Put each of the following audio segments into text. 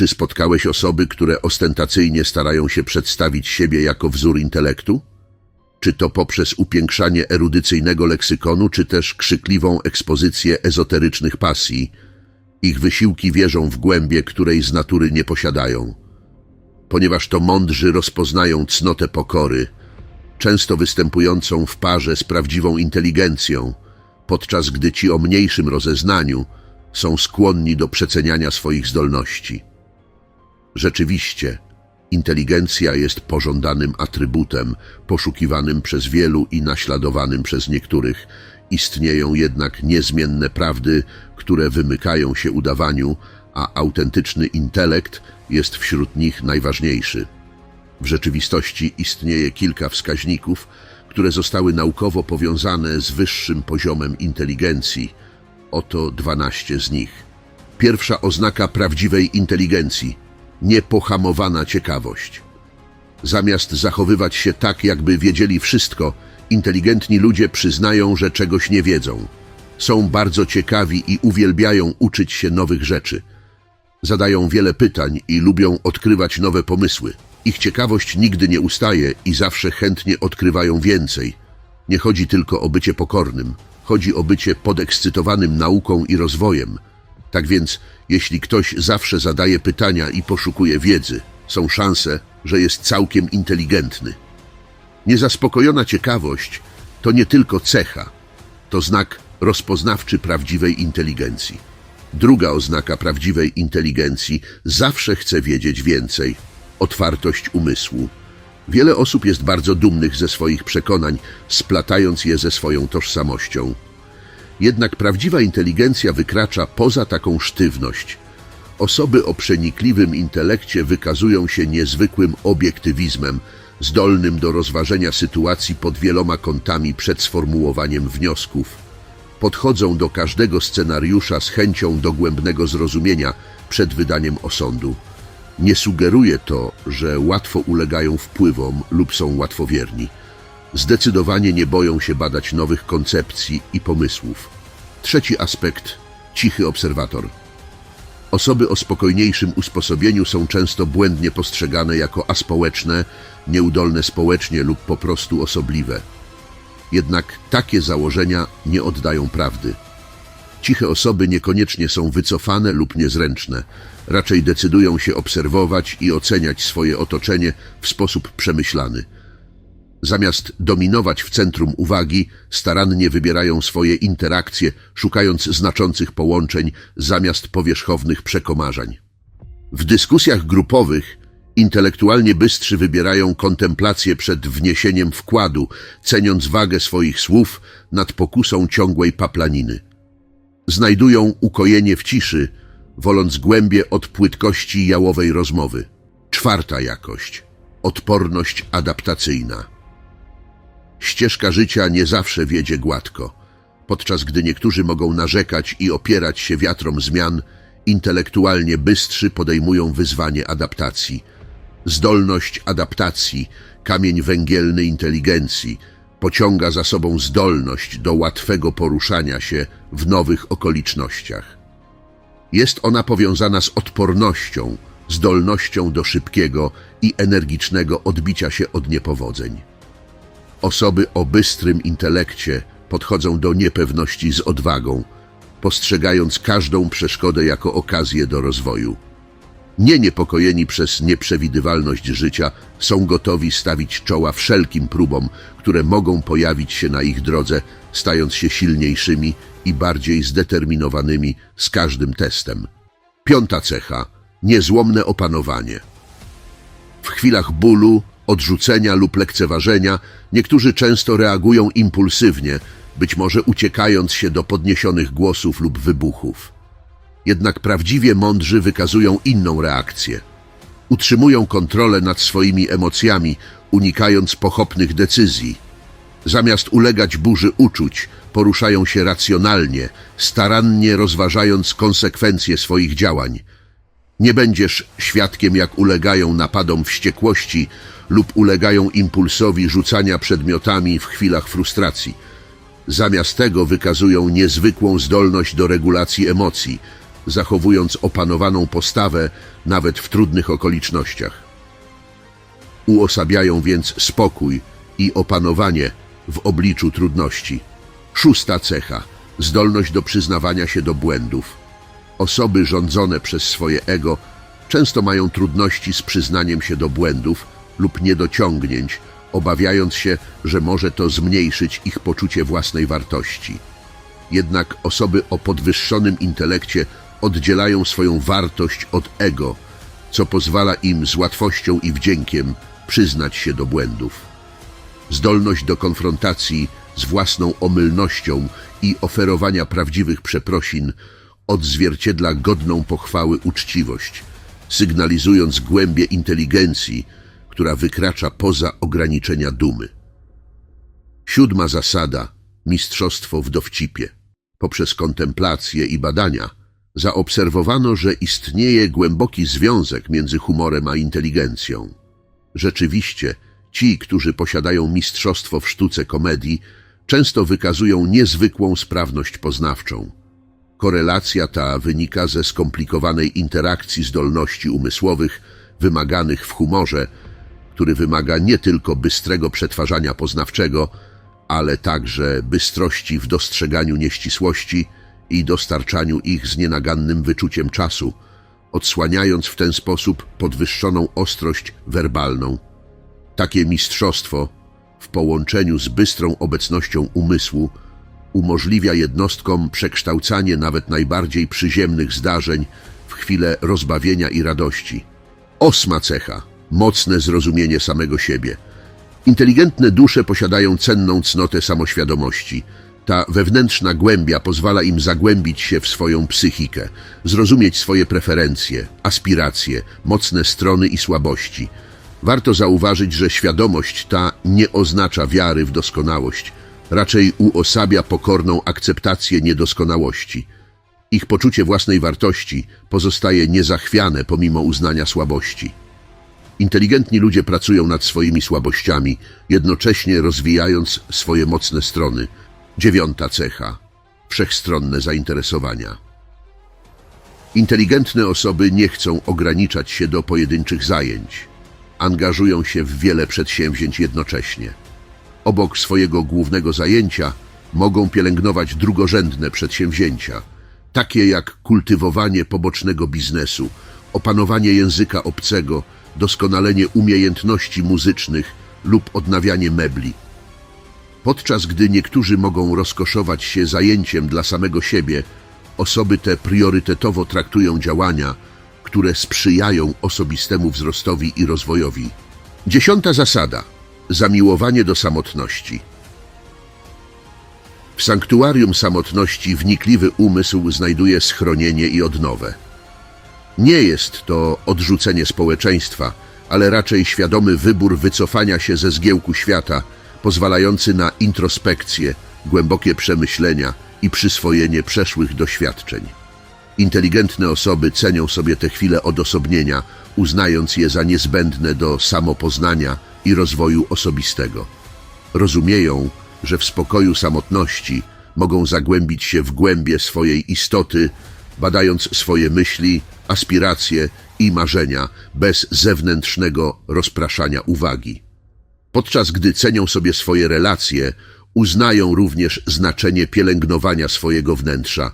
Czy spotkałeś osoby, które ostentacyjnie starają się przedstawić siebie jako wzór intelektu? Czy to poprzez upiększanie erudycyjnego leksykonu, czy też krzykliwą ekspozycję ezoterycznych pasji? Ich wysiłki wierzą w głębie, której z natury nie posiadają. Ponieważ to mądrzy rozpoznają cnotę pokory, często występującą w parze z prawdziwą inteligencją, podczas gdy ci o mniejszym rozeznaniu są skłonni do przeceniania swoich zdolności. Rzeczywiście, inteligencja jest pożądanym atrybutem, poszukiwanym przez wielu i naśladowanym przez niektórych. Istnieją jednak niezmienne prawdy, które wymykają się udawaniu, a autentyczny intelekt jest wśród nich najważniejszy. W rzeczywistości istnieje kilka wskaźników, które zostały naukowo powiązane z wyższym poziomem inteligencji. Oto 12 z nich. Pierwsza oznaka prawdziwej inteligencji niepohamowana ciekawość. Zamiast zachowywać się tak, jakby wiedzieli wszystko, inteligentni ludzie przyznają, że czegoś nie wiedzą. Są bardzo ciekawi i uwielbiają uczyć się nowych rzeczy. Zadają wiele pytań i lubią odkrywać nowe pomysły. Ich ciekawość nigdy nie ustaje i zawsze chętnie odkrywają więcej. Nie chodzi tylko o bycie pokornym, chodzi o bycie podekscytowanym nauką i rozwojem. Tak więc, jeśli ktoś zawsze zadaje pytania i poszukuje wiedzy, są szanse, że jest całkiem inteligentny. Niezaspokojona ciekawość to nie tylko cecha, to znak rozpoznawczy prawdziwej inteligencji. Druga oznaka prawdziwej inteligencji zawsze chce wiedzieć więcej otwartość umysłu. Wiele osób jest bardzo dumnych ze swoich przekonań, splatając je ze swoją tożsamością. Jednak prawdziwa inteligencja wykracza poza taką sztywność. Osoby o przenikliwym intelekcie wykazują się niezwykłym obiektywizmem, zdolnym do rozważenia sytuacji pod wieloma kątami przed sformułowaniem wniosków. Podchodzą do każdego scenariusza z chęcią dogłębnego zrozumienia przed wydaniem osądu. Nie sugeruje to, że łatwo ulegają wpływom lub są łatwowierni. Zdecydowanie nie boją się badać nowych koncepcji i pomysłów. Trzeci aspekt cichy obserwator. Osoby o spokojniejszym usposobieniu są często błędnie postrzegane jako aspołeczne, nieudolne społecznie lub po prostu osobliwe. Jednak takie założenia nie oddają prawdy. Ciche osoby niekoniecznie są wycofane lub niezręczne, raczej decydują się obserwować i oceniać swoje otoczenie w sposób przemyślany. Zamiast dominować w centrum uwagi, starannie wybierają swoje interakcje, szukając znaczących połączeń zamiast powierzchownych przekomarzań. W dyskusjach grupowych intelektualnie bystrzy wybierają kontemplację przed wniesieniem wkładu, ceniąc wagę swoich słów nad pokusą ciągłej paplaniny. Znajdują ukojenie w ciszy, woląc głębie od płytkości jałowej rozmowy. Czwarta jakość odporność adaptacyjna. Ścieżka życia nie zawsze wiedzie gładko. Podczas gdy niektórzy mogą narzekać i opierać się wiatrom zmian, intelektualnie bystrzy podejmują wyzwanie adaptacji. Zdolność adaptacji, kamień węgielny inteligencji, pociąga za sobą zdolność do łatwego poruszania się w nowych okolicznościach. Jest ona powiązana z odpornością, zdolnością do szybkiego i energicznego odbicia się od niepowodzeń. Osoby o bystrym intelekcie podchodzą do niepewności z odwagą, postrzegając każdą przeszkodę jako okazję do rozwoju. Nie niepokojeni przez nieprzewidywalność życia, są gotowi stawić czoła wszelkim próbom, które mogą pojawić się na ich drodze, stając się silniejszymi i bardziej zdeterminowanymi z każdym testem. Piąta cecha niezłomne opanowanie. W chwilach bólu, odrzucenia lub lekceważenia niektórzy często reagują impulsywnie, być może uciekając się do podniesionych głosów lub wybuchów. Jednak prawdziwie mądrzy wykazują inną reakcję. Utrzymują kontrolę nad swoimi emocjami, unikając pochopnych decyzji. Zamiast ulegać burzy uczuć, poruszają się racjonalnie, starannie rozważając konsekwencje swoich działań. Nie będziesz świadkiem, jak ulegają napadom wściekłości lub ulegają impulsowi rzucania przedmiotami w chwilach frustracji. Zamiast tego wykazują niezwykłą zdolność do regulacji emocji, zachowując opanowaną postawę nawet w trudnych okolicznościach. Uosabiają więc spokój i opanowanie w obliczu trudności. Szósta cecha zdolność do przyznawania się do błędów. Osoby rządzone przez swoje ego często mają trudności z przyznaniem się do błędów lub niedociągnięć, obawiając się, że może to zmniejszyć ich poczucie własnej wartości. Jednak osoby o podwyższonym intelekcie oddzielają swoją wartość od ego, co pozwala im z łatwością i wdziękiem przyznać się do błędów. Zdolność do konfrontacji z własną omylnością i oferowania prawdziwych przeprosin odzwierciedla godną pochwały uczciwość, sygnalizując głębię inteligencji, która wykracza poza ograniczenia dumy. Siódma zasada mistrzostwo w dowcipie. Poprzez kontemplacje i badania zaobserwowano, że istnieje głęboki związek między humorem a inteligencją. Rzeczywiście, ci, którzy posiadają mistrzostwo w sztuce komedii, często wykazują niezwykłą sprawność poznawczą. Korelacja ta wynika ze skomplikowanej interakcji zdolności umysłowych wymaganych w humorze, który wymaga nie tylko bystrego przetwarzania poznawczego, ale także bystrości w dostrzeganiu nieścisłości i dostarczaniu ich z nienagannym wyczuciem czasu, odsłaniając w ten sposób podwyższoną ostrość werbalną. Takie mistrzostwo w połączeniu z bystrą obecnością umysłu umożliwia jednostkom przekształcanie nawet najbardziej przyziemnych zdarzeń w chwilę rozbawienia i radości. Osma cecha mocne zrozumienie samego siebie. Inteligentne dusze posiadają cenną cnotę samoświadomości. Ta wewnętrzna głębia pozwala im zagłębić się w swoją psychikę, zrozumieć swoje preferencje, aspiracje, mocne strony i słabości. Warto zauważyć, że świadomość ta nie oznacza wiary w doskonałość, raczej uosabia pokorną akceptację niedoskonałości. Ich poczucie własnej wartości pozostaje niezachwiane pomimo uznania słabości. Inteligentni ludzie pracują nad swoimi słabościami, jednocześnie rozwijając swoje mocne strony. Dziewiąta cecha. Wszechstronne zainteresowania. Inteligentne osoby nie chcą ograniczać się do pojedynczych zajęć. Angażują się w wiele przedsięwzięć jednocześnie. Obok swojego głównego zajęcia mogą pielęgnować drugorzędne przedsięwzięcia, takie jak kultywowanie pobocznego biznesu, opanowanie języka obcego, doskonalenie umiejętności muzycznych lub odnawianie mebli. Podczas gdy niektórzy mogą rozkoszować się zajęciem dla samego siebie, osoby te priorytetowo traktują działania, które sprzyjają osobistemu wzrostowi i rozwojowi. Dziesiąta zasada. Zamiłowanie do samotności. W sanktuarium samotności wnikliwy umysł znajduje schronienie i odnowę. Nie jest to odrzucenie społeczeństwa, ale raczej świadomy wybór wycofania się ze zgiełku świata, pozwalający na introspekcję, głębokie przemyślenia i przyswojenie przeszłych doświadczeń. Inteligentne osoby cenią sobie te chwile odosobnienia, uznając je za niezbędne do samopoznania i rozwoju osobistego. Rozumieją, że w spokoju samotności mogą zagłębić się w głębie swojej istoty, badając swoje myśli, aspiracje i marzenia bez zewnętrznego rozpraszania uwagi. Podczas gdy cenią sobie swoje relacje, uznają również znaczenie pielęgnowania swojego wnętrza,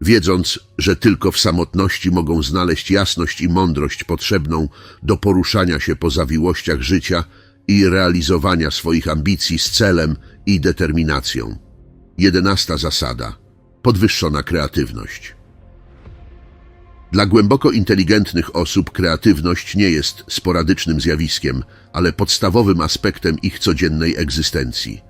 wiedząc, że tylko w samotności mogą znaleźć jasność i mądrość potrzebną do poruszania się po zawiłościach życia i realizowania swoich ambicji z celem i determinacją. Jedenasta zasada. Podwyższona kreatywność. Dla głęboko inteligentnych osób kreatywność nie jest sporadycznym zjawiskiem, ale podstawowym aspektem ich codziennej egzystencji.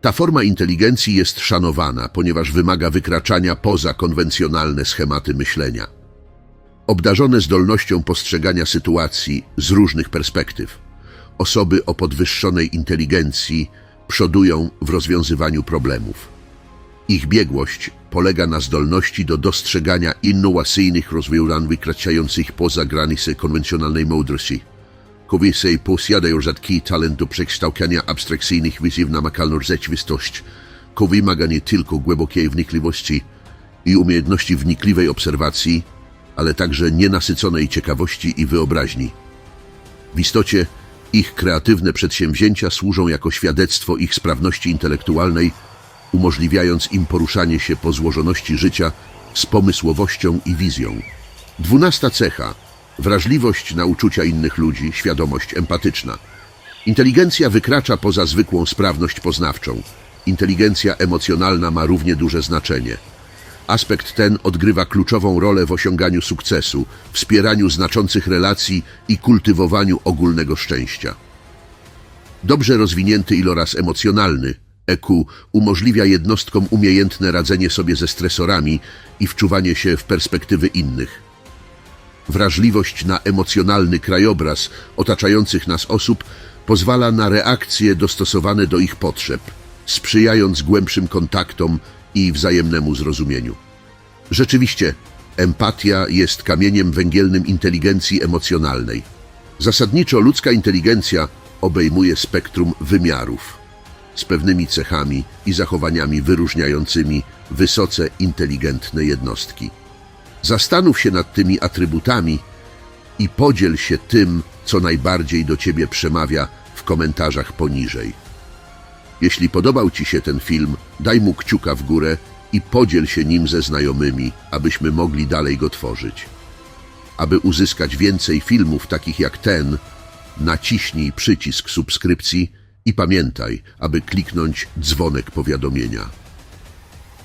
Ta forma inteligencji jest szanowana, ponieważ wymaga wykraczania poza konwencjonalne schematy myślenia. Obdarzone zdolnością postrzegania sytuacji z różnych perspektyw, osoby o podwyższonej inteligencji przodują w rozwiązywaniu problemów. Ich biegłość polega na zdolności do dostrzegania innowacyjnych rozwiązań wykraczających poza granice konwencjonalnej mądrości. Kobiety posiadają rzadki talent do przekształcania abstrakcyjnych wizji w namakalną rzeczywistość. To wymaga nie tylko głębokiej wnikliwości i umiejętności wnikliwej obserwacji, ale także nienasyconej ciekawości i wyobraźni. W istocie ich kreatywne przedsięwzięcia służą jako świadectwo ich sprawności intelektualnej, umożliwiając im poruszanie się po złożoności życia z pomysłowością i wizją. Dwunasta cecha wrażliwość na uczucia innych ludzi, świadomość empatyczna. Inteligencja wykracza poza zwykłą sprawność poznawczą. Inteligencja emocjonalna ma równie duże znaczenie. Aspekt ten odgrywa kluczową rolę w osiąganiu sukcesu, wspieraniu znaczących relacji i kultywowaniu ogólnego szczęścia. Dobrze rozwinięty iloraz emocjonalny EQ umożliwia jednostkom umiejętne radzenie sobie ze stresorami i wczuwanie się w perspektywy innych. Wrażliwość na emocjonalny krajobraz otaczających nas osób pozwala na reakcje dostosowane do ich potrzeb, sprzyjając głębszym kontaktom i wzajemnemu zrozumieniu. Rzeczywiście, empatia jest kamieniem węgielnym inteligencji emocjonalnej. Zasadniczo ludzka inteligencja obejmuje spektrum wymiarów, z pewnymi cechami i zachowaniami wyróżniającymi wysoce inteligentne jednostki. Zastanów się nad tymi atrybutami i podziel się tym, co najbardziej do Ciebie przemawia w komentarzach poniżej. Jeśli podobał Ci się ten film, daj mu kciuka w górę i podziel się nim ze znajomymi, abyśmy mogli dalej go tworzyć. Aby uzyskać więcej filmów takich jak ten, naciśnij przycisk subskrypcji i pamiętaj, aby kliknąć dzwonek powiadomienia.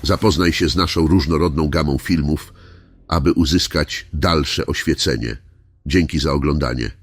Zapoznaj się z naszą różnorodną gamą filmów, aby uzyskać dalsze oświecenie. Dzięki za oglądanie.